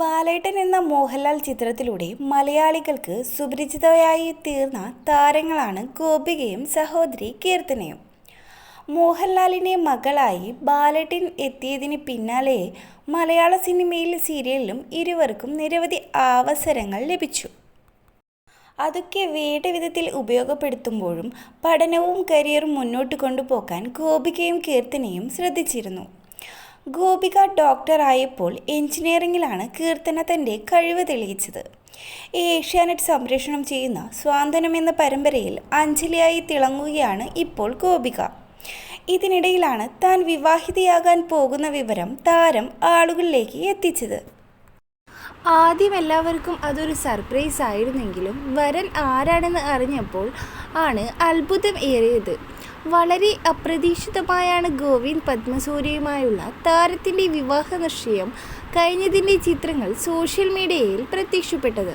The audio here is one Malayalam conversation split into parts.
ബാലേട്ടൻ എന്ന മോഹൻലാൽ ചിത്രത്തിലൂടെ മലയാളികൾക്ക് സുപരിചിതയായി തീർന്ന താരങ്ങളാണ് ഗോപികയും സഹോദരി കീർത്തനയും. മോഹൻലാലിനെ മകളായി ബാലേട്ടൻ എത്തിയതിന് പിന്നാലെ മലയാള സിനിമയിൽ സീരിയലിലും ഇരുവർക്കും നിരവധി അവസരങ്ങൾ ലഭിച്ചു. അതൊക്കെ വേണ്ട വിധത്തിൽ ഉപയോഗപ്പെടുത്തുമ്പോഴും പഠനവും കരിയറും മുന്നോട്ട് കൊണ്ടുപോകാൻ ഗോപികയും കീർത്തനയും ശ്രദ്ധിച്ചിരുന്നു. ഗോപിക ഡോക്ടറായപ്പോൾ എഞ്ചിനീയറിംഗിലാണ് കീർത്തന തന്റെ കഴിവ് തെളിയിച്ചത്. ഏഷ്യാനെറ്റ് സംപ്രേഷണം ചെയ്യുന്ന സ്വാന്തനം എന്ന പരമ്പരയിൽ അഞ്ജലിയായി തിളങ്ങുകയാണ് ഇപ്പോൾ ഗോപിക. ഇതിനിടയിലാണ് താൻ വിവാഹിതയാകാൻ പോകുന്ന വിവരം താരം ആളുകളിലേക്ക് എത്തിച്ചത്. ആദ്യം എല്ലാവർക്കും അതൊരു സർപ്രൈസ് ആയിരുന്നെങ്കിലും വരൻ ആരാണെന്ന് അറിഞ്ഞപ്പോൾ ആണ് അത്ഭുതം ഏറിയത്. വളരെ അപ്രതീക്ഷിതമായാണ് ഗോവിന്ദ് പത്മസൂര്യയുമായുള്ള താരത്തിന്റെ വിവാഹ നിശ്ചയം കഴിഞ്ഞതിന്റെ ചിത്രങ്ങൾ സോഷ്യൽ മീഡിയയിൽ പ്രത്യക്ഷപ്പെട്ടത്.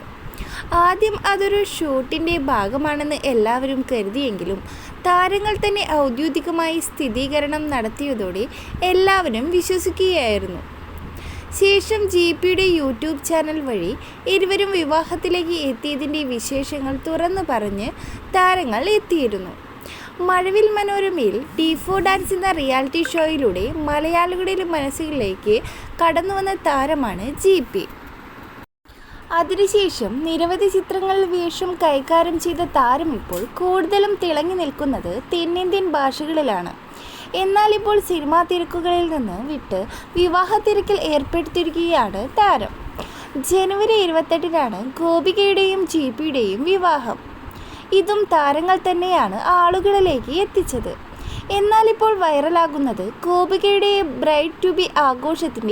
ആദ്യം അതൊരു ഷൂട്ടിന്റെ ഭാഗമാണെന്ന് എല്ലാവരും കരുതിയെങ്കിലും താരങ്ങൾ തന്നെ ഔദ്യോഗികമായി സ്ഥിരീകരണം നടത്തിയതോടെ എല്ലാവരും വിശ്വസിക്കുകയായിരുന്നു. ശേഷം ജി പിയുടെ യൂട്യൂബ് ചാനൽ വഴി ഇരുവരും വിവാഹത്തിലേക്ക് എത്തിയതിന്റെ വിശേഷങ്ങൾ തുറന്നു പറഞ്ഞ് താരങ്ങൾ എത്തിയിരുന്നു. മഴവിൽ മനോരമയിൽ ടി ഡാൻസ് എന്ന റിയാലിറ്റി ഷോയിലൂടെ മലയാളികളുടെ മനസ്സുകളിലേക്ക് കടന്നുവന്ന താരമാണ് ജി പി. അതിനുശേഷം നിരവധി ചിത്രങ്ങളിൽ വേഷം കൈകാര്യം ചെയ്ത താരം ഇപ്പോൾ കൂടുതലും തിളങ്ങി നിൽക്കുന്നത് തെന്നിന്ത്യൻ ഭാഷകളിലാണ്. എന്നാൽ ഇപ്പോൾ സിനിമാ തിരക്കുകളിൽ നിന്ന് വിട്ട് വിവാഹ തിരക്കിൽ ഏർപ്പെടുത്തിയിരിക്കുകയാണ് താരം. ജനുവരി ഇരുപത്തെട്ടിനാണ് ഗോപികയുടെയും ജീപിയുടെയും വിവാഹം. ഇതും താരങ്ങൾ തന്നെയാണ് ആളുകളിലേക്ക് എത്തിച്ചത്. എന്നാൽ ഇപ്പോൾ വൈറലാകുന്നത് ഗോപികയുടെ ബ്രൈഡ് ടു ബി ആഘോഷത്തിന്റെ